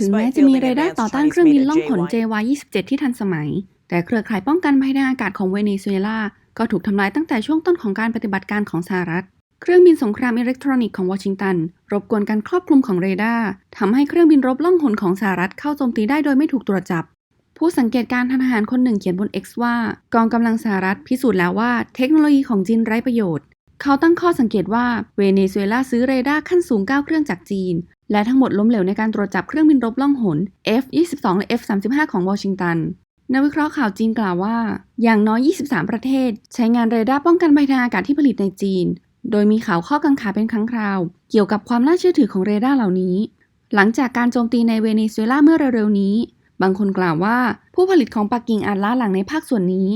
ถึงแม้จะมีเรดาร์ต่อต้านเครื่องบินล่องหน JY-27 ที่ทันสมัย แต่เครือข่ายป้องกันภัยทางอากาศของเวเนซุเอลา ก็ถูกทำลายตั้งแต่ช่วงต้นของการปฏิบัติการของสหรัฐ เครื่องบินสงครามอิเล็กทรอนิกส์ของวอชิงตัน รบกวนการครอบคลุมของเรดาร์ทำให้เครื่องบินรบล่องหนของสหรัฐเข้าโจมตีได้โดยไม่ถูกตรวจจับ ผู้สังเกตการณ์ทางทหารคนหนึ่งเขียนบน X ว่า กองกำลังสหรัฐพิสูจน์แล้วว่าเทคโนโลยีของจีนไร้ประโยชน์ เขาตั้งข้อสังเกตว่าเวเนซุเอลาซื้อเรดาร์ขั้นสูง9เครื่องจากจีน และทั้งหมดล้มเหลวในการตรวจจับเครื่องบินรบล่องหน F-22 และ F-35 ของวอชิงตันนักวิเคราะห์ข่าวจีนกล่าวว่า อย่างน้อย 23 ประเทศ ใช้งานเรดาร์ป้องกันภัยทางอากาศที่ผลิตในจีน โดยมีข่าวข้อกังขาเป็นครั้งคราว เกี่ยวกับความน่าเชื่อถือของเรดาร์เหล่านี้ หลังจากการโจมตีในเวเนซุเอลาเมื่อเร็วๆนี้ บางคนกล่าวว่า ผู้ผลิตของปักกิ่งอาจล้าหลังในภาคส่วนนี้